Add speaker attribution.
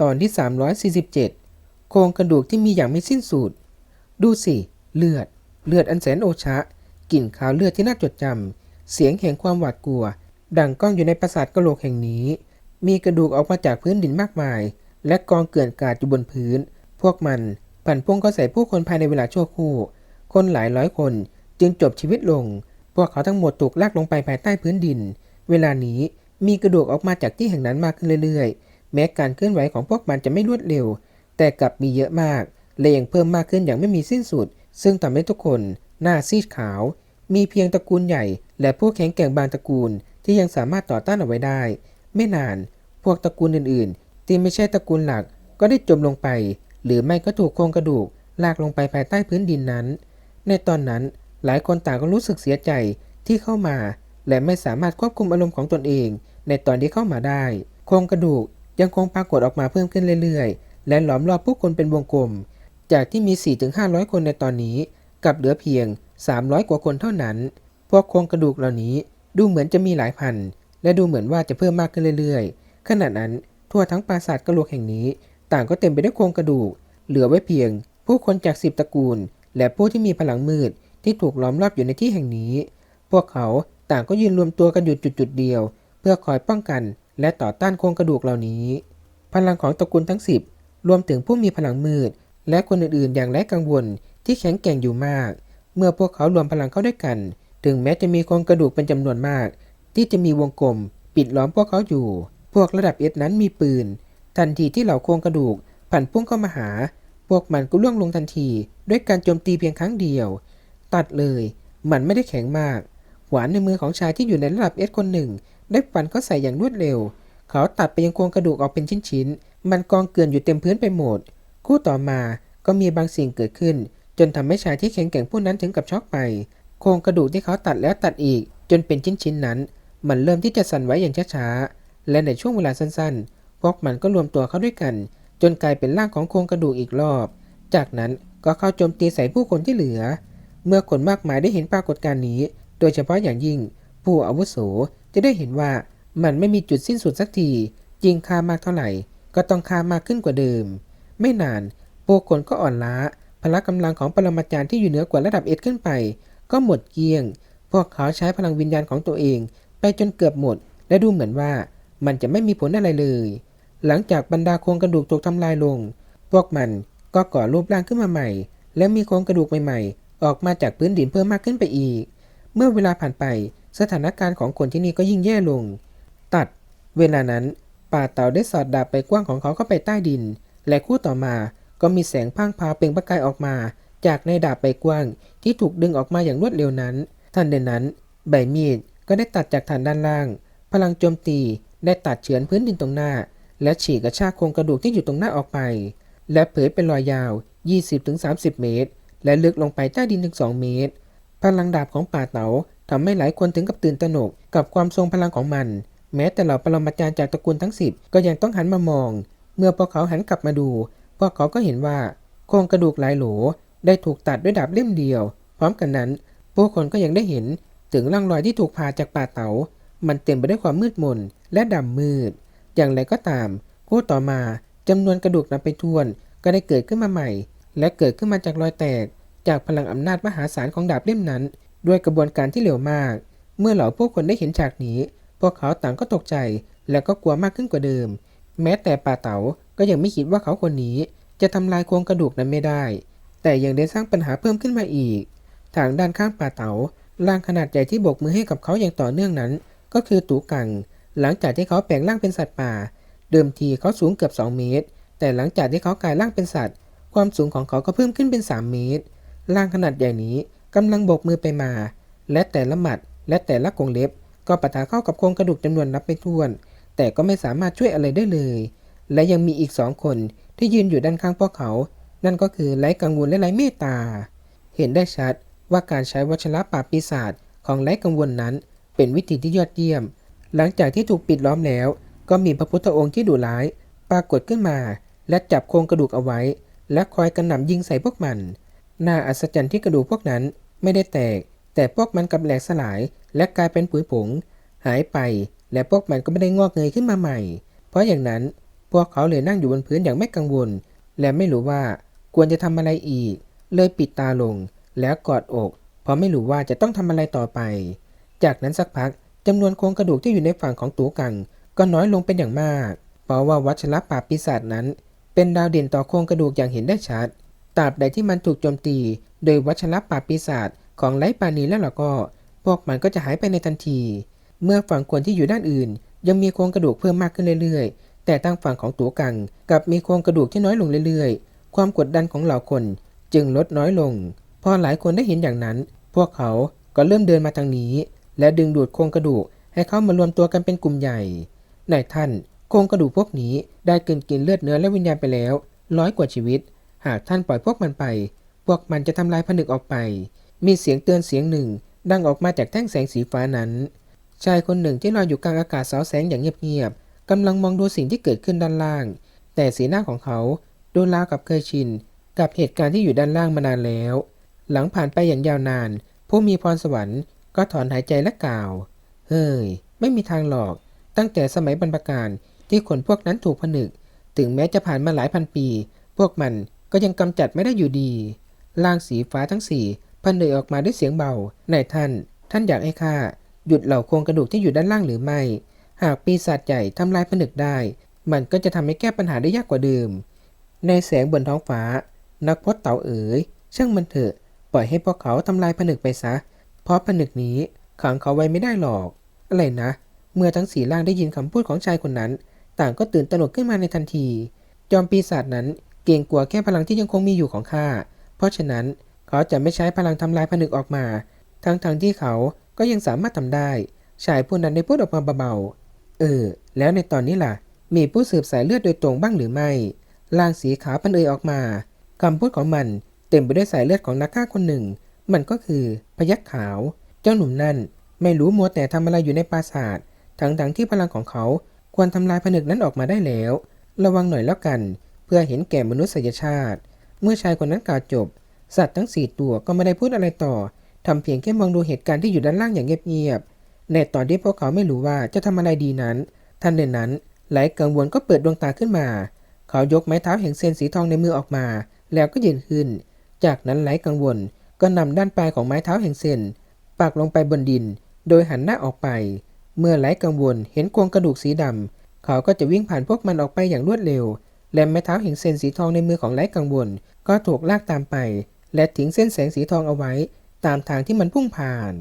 Speaker 1: ตอนที่ 347 โครงกระดูกที่มีอย่างไม่สิ้นสุดดูสิ เลือด เลือดอันแสนโอชะ กลิ่นขาวเลือดที่น่าจดจำ เสียงแห่งความหวาดกลัว ดังก้องอยู่ในปราสาทกะโหลกแห่งนี้ มีกระดูกออกมาจากพื้นดินมากมาย และกองเกลื่อนกลาดอยู่บนพื้น พวกมันปั่นพวงก็ใส่ผู้คนภายในเวลาชั่วครู่ คนหลายร้อยคนจึงจบชีวิตลง พวกเขาทั้งหมดถูกลากลงไปภายใต้พื้นดิน เวลานี้มีกระดูกออกมาจากที่แห่งนั้นมากขึ้นเรื่อยๆ แม้การเคลื่อนไหวของพวกมันจะไม่รวดเร็ว แต่กลับมีเยอะมากและยังเพิ่มมากขึ้นอย่างไม่มีสิ้นสุด ซึ่งทำให้ทุกคนหน้าซีดขาว มีเพียงตระกูลใหญ่ และพวกแข็งแกร่งบางตระกูลที่ยังสามารถต่อต้านเอาไว้ได้ ไม่นาน พวกตระกูลอื่นๆ ที่ไม่ใช่ตระกูลหลักก็ได้จมลงไป หรือไม่ก็ถูกโครงกระดูกลากลงไปภายใต้พื้นดินนั้น ในตอนนั้นหลายคนต่างก็รู้สึกเสียใจที่เข้ามา และไม่สามารถควบคุมอารมณ์ของตนเอง ในตอนที่เข้ามาได้ โครงกระดูก ยังคงปรากฏออกมาเพิ่มขึ้นเรื่อยๆ และหลอมรอบผู้คนเป็นวงกลม จากที่มี 4-500 คนในตอนนี้กลับเหลือเพียง 300 กว่าคนเท่านั้น พวกโครงกระดูกเหล่านี้ดูเหมือนจะมีหลายพัน และดูเหมือนว่าจะเพิ่มมากขึ้นเรื่อยๆ ขณะนั้นทั่วทั้งปราสาทกระโหลกแห่งนี้ ต่างก็เต็มไปด้วยโครงกระดูก เหลือไว้เพียง ผู้คนจากสิบตระกูล และผู้ที่มีพลังมืดที่ถูกล้อมรอบอยู่ในที่แห่งนี้ พวกเขาต่างก็ยืนรวมตัวกันอยู่จุดๆเดียว เพื่อคอยป้องกัน และต่อต้านโครงกระดูกเหล่านี้ พลังของตระกูลทั้งสิบรวมถึงผู้มีพลังมืด และคนอื่นๆ อย่างไร้กังวลที่แข็งแกร่งอยู่มาก เมื่อพวกเขารวมพลังเข้าด้วยกัน ถึงแม้จะมีโครงกระดูกเป็นจำนวนมาก ที่จะมีวงกลม ปิดล้อมพวกเขาอยู่ พวกระดับเอสนั้นมีปืน ทันทีที่เหล่าโครงกระดูกผันพุ่งเข้ามาหา พวกมันก็ล่วงลงทันที ด้วยการโจมตีเพียงครั้งเดียว ตัดเลย มันไม่ได้แข็งมาก หวานในมือของชายที่อยู่ในระดับเอสคนหนึ่ง ได้ฟันเข้าใส่อย่างรวดเร็ว เขาตัดไปยังโครงกระดูกออกเป็นชิ้นๆ มันกองเกลื่อนอยู่เต็มพื้นไปหมด คู่ต่อมาก็มีบางสิ่งเกิดขึ้น จนทำให้ชายที่แข็งแกร่งผู้นั้นถึงกับช็อกไป โครงกระดูกที่เขาตัดแล้วตัดอีก จนเป็นชิ้นๆนั้น มันเริ่มที่จะสั่นไหวอย่างช้าๆ และในช่วงเวลาสั้นๆ พวกมันก็รวมตัวเข้าด้วยกัน จนกลายเป็นร่างของโครงกระดูกอีกรอบ จากนั้นก็เข้าโจมตีใส่ผู้คนที่เหลือ เมื่อคนมากมายได้เห็นปรากฏการณ์นี้ โดยเฉพาะอย่างยิ่ง ผู้อาวุโสจะได้เห็นว่ามันไม่มีจุดสิ้นสุดสักทียิงค่ามากเท่าไหร่ ก็ต้องค่ามากขึ้นกว่าเดิม ไม่นานผู้คนก็อ่อนล้า พละกำลังของปรมาจารย์ที่อยู่เหนือกว่าระดับเอ็ดขึ้นไป ก็หมดเกลี้ยง พวกเขาใช้พลังวิญญาณของตัวเอง ไปจนเกือบหมด และดูเหมือนว่ามันจะไม่มีผลอะไรเลย หลังจากบรรดาโครงกระดูกถูกทำลายลง พวกมันก็ก่อรูปร่างขึ้นมาใหม่ และมีโครงกระดูกใหม่ๆ ออกมาจากพื้นดินเพิ่มมากขึ้นไปอีก เมื่อเวลาผ่านไป สถานการณ์ของคนที่นี่ก็ยิ่งแย่ลง ตัด เวลานั้น ป่าเต่าได้สอดดาบไปกว้างของเขาเข้าไปใต้ดิน และคู่ต่อมาก็มีแสงพังพาเปล่งประกายออกมา จากในดาบไปกว้าง ที่ถูกดึงออกมาอย่างรวดเร็วนั้น ทันใดนั้น ใบมีดก็ได้ตัดจากฐานด้านล่าง พลังโจมตีได้ตัดเฉือนพื้นดินตรงหน้า และฉีกกระชากโครงกระดูกที่อยู่ตรงหน้าออกไป และเผยเป็นรอยยาว 20-30 เมตร และลึกลงไปใต้ดินถึง 2 เมตร พลังดาบของป่าเต๋า ทำให้หลายคนถึงกับตื่นตระหนกกับความทรงพลังของมัน แม้แต่เหล่าปรมาจารย์จากตระกูลทั้งสิบก็ยังต้องหันมามอง เมื่อพวกเขาหันกลับมาดู พวกเขาก็เห็นว่าโครงกระดูกหลายโหลได้ถูกตัดด้วยดาบเล่มเดียว พร้อมกันนั้นผู้คนก็ยังได้เห็นถึงร่องรอยที่ถูกผ่าจากป่าเต๋า มันเต็มไปด้วยความมืดมนและดำมืด อย่างไรก็ตาม คู่ต่อมาจำนวนกระดูกนับไปทวน ก็ได้เกิดขึ้นมาใหม่ และเกิดขึ้นมาจากรอยแตก จากพลังอำนาจมหาศาลของดาบเล่มนั้น ด้วยกระบวนการที่เร็วมาก เมื่อเหล่าผู้คนได้เห็นฉากนี้ พวกเขาต่างก็ตกใจและก็กลัวมากขึ้นกว่าเดิม แม้แต่ป่าเต๋าก็ยังไม่คิดว่าเขาคนนี้ จะทำลายโครงกระดูกนั้นไม่ได้ แต่ยังได้สร้างปัญหาเพิ่มขึ้นมาอีก ทางด้านข้างป่าเต๋าร่างขนาดใหญ่ที่โบกมือให้กับเขาอย่างต่อเนื่องนั้น ก็คือตูกัง หลังจากที่เขาแปลงร่างเป็นสัตว์ป่า เดิมทีเขาสูงเกือบ 2 เมตร แต่หลังจากที่เขากลายร่างเป็นสัตว์ ความสูงของเขาก็เพิ่มขึ้นเป็น 3 เมตร ร่างขนาดใหญ่นี้ กำลังโบกมือไปมา และแต่ละหมัดและแต่ละกรงเล็บ ก็ปะทะเข้ากับโครงกระดูกจำนวนนับไม่ถ้วน แต่ก็ไม่สามารถช่วยอะไรได้เลย และยังมีอีกสองคนที่ยืนอยู่ด้านข้างพวกเขา นั่นก็คือไร้กังวลและไร้เมตตา เห็นได้ชัดว่าการใช้วัชระปราบปีศาจของไร้กังวลนั้น เป็นวิธีที่ยอดเยี่ยม หลังจากที่ถูกปิดล้อมแล้ว ก็มีพระพุทธองค์ที่ดุร้าย ปรากฏขึ้นมา และจับโครงกระดูกเอาไว้ และคอยกระหน่ำยิงใส่พวกมัน น่าอัศจรรย์ที่กระดูกพวกนั้น ไม่ได้แตก แต่พวกมันกลับแหลกสลาย และกลายเป็นผุยผง หายไป และพวกมันก็ไม่ได้งอกเงยขึ้นมาใหม่ เพราะอย่างนั้นพวกเขาเลยนั่งอยู่บนพื้นอย่างไม่กังวล และไม่รู้ว่าควรจะทำอะไรอีก เลยปิดตาลง แล้วกอดอก เพราะไม่รู้ว่าจะต้องทำอะไรต่อไป จากนั้นสักพักจำนวนโครงกระดูกที่อยู่ในฝั่งของตูกัง ก็น้อยลงเป็นอย่างมาก เพราะว่าวัชรปราปีศาจนั้น เป็นดาวเด่นต่อโครงกระดูกอย่างเห็นได้ชัด ตราบใดที่มันถูกโจมตี โดยวัชรปราปีศาจของไลปานีแล้วล่ะก็ พวกมันก็จะหายไปในทันที เมื่อฝั่งคนที่อยู่ด้านอื่น ยังมีโครงกระดูกเพิ่มมากขึ้นเรื่อยๆ แต่ตั้งฝั่งของตัวกังกลับมีโครงกระดูกที่น้อยลงเรื่อยๆ ความกดดันของเหล่าคนจึงลดน้อยลง พอหลายคนได้เห็นอย่างนั้น พวกเขาก็เริ่มเดินมาทางนี้ และดึงดูดโครงกระดูกให้เข้ามารวมตัวกันเป็นกลุ่มใหญ่นายท่านโครงกระดูกพวกนี้ได้กินกินเลือดเนื้อและวิญญาณไปแล้วร้อยกว่าชีวิต หากท่านปล่อยพวกมันไป พวกมันจะทำลายผนึกออกไป มีเสียงเตือนเสียงหนึ่ง ดังออกมาจากแท่งแสงสีฟ้านั้น ชายคนหนึ่งที่ลอยอยู่กลางอากาศสาวแสงอย่างเงียบๆกำลังมองดูสิ่งที่เกิดขึ้นด้านล่าง แต่สีหน้าของเขาดูราวกับเคยชิน กับเหตุการณ์ที่อยู่ด้านล่างมานานแล้ว หลังผ่านไปอย่างยาวนาน ผู้มีพรสวรรค์ก็ถอนหายใจและกล่าว เฮ้ย ไม่มีทางหรอก ตั้งแต่สมัยบรรพการที่คนพวกนั้นถูกผนึก ถึงแม้จะผ่านมาหลายพันปี พวกมัน ก็ยังกำจัดไม่ได้อยู่ดีร่างสีฟ้าทั้งสี่พันเนยออกมาด้วยเสียงเบา นายท่าน ท่านอยากให้ข้าหยุดเหล่าโครงกระดูกที่อยู่ด้านล่างหรือไม่ หากปีศาจใหญ่ทำลายผนึกได้ มันก็จะทำให้แก้ปัญหาได้ยากกว่าเดิม ในแสงบนท้องฟ้า นักพจน์เต่าเอ๋ยช่างมันเถอะ ปล่อยให้พวกเขาทำลายผนึกไปซะ เพราะผนึกนี้ขังเขาไว้ไม่ได้หรอก อะไรนะ เมื่อทั้งสี่ร่างได้ยินคำพูดของชายคนนั้น ต่างก็ตื่นตระหนกขึ้นมาในทันที จอมปีศาจนั้น เกรงกลัวแค่พลังที่ยังคงมีอยู่ของข้า เพราะฉะนั้นเขาจะไม่ใช้พลังทำลายผนึกออกมา ทั้งๆทที่เขาก็ยังสามารถทำได้ ชายผู้นั้นได้พูดออกมาเบาๆ เออ แล้วในตอนนี้ล่ะ มีผู้สืบสายเลือดโดยตรงบ้างหรือไม่ร่างสีขาวพันเอยออกมา คำพูดของมันเต็มไปด้วยสายเลือดของนักฆ่าคนหนึ่ง มันก็คือพยักขาว เจ้าหนุ่มนั่นไม่รู้มัวแต่ทำอะไรอยู่ในปราสาท ทั้งๆที่พลังของเขาควรทำลายผนึกนั้นออกมาได้แล้ว ระวังหน่อยแล้วกัน พื่อเห็นแก่มนุษยชาติ เมื่อชายคนนั้นกล่าวจบ สัตว์ทั้งสี่ตัวก็ไม่ได้พูดอะไรต่อทำเพียงแค่มองดูเหตุการณ์ที่อยู่ด้านล่างอย่างเงียบๆในตอนที่พวกเขาไม่รู้ว่าจะทำอะไรดีนั้น ทันใดนั้นไหลกังวลก็เปิดดวงตาขึ้นมา เขายกไม้เท้าแห่งเซนสีทองในมือออกมา แล้วก็ยืนขึ้น จากนั้นไหลกังวลก็นำด้านปลายของไม้เท้าแห่งเซนปักลงไปบนดิน โดยหันหน้าออกไป เมื่อไหลกังวลเห็นโครงกระดูกสีดำเขาก็จะวิ่งผ่านพวกมันออกไปอย่างรวดเร็ว และไม้เท้าแห่งเซนสีทองในมือของไร้กังวล ก็ถูกลากตามไป และทิ้งเส้นแสงสีทองเอาไว้ ตามทางที่มันพุ่งผ่าน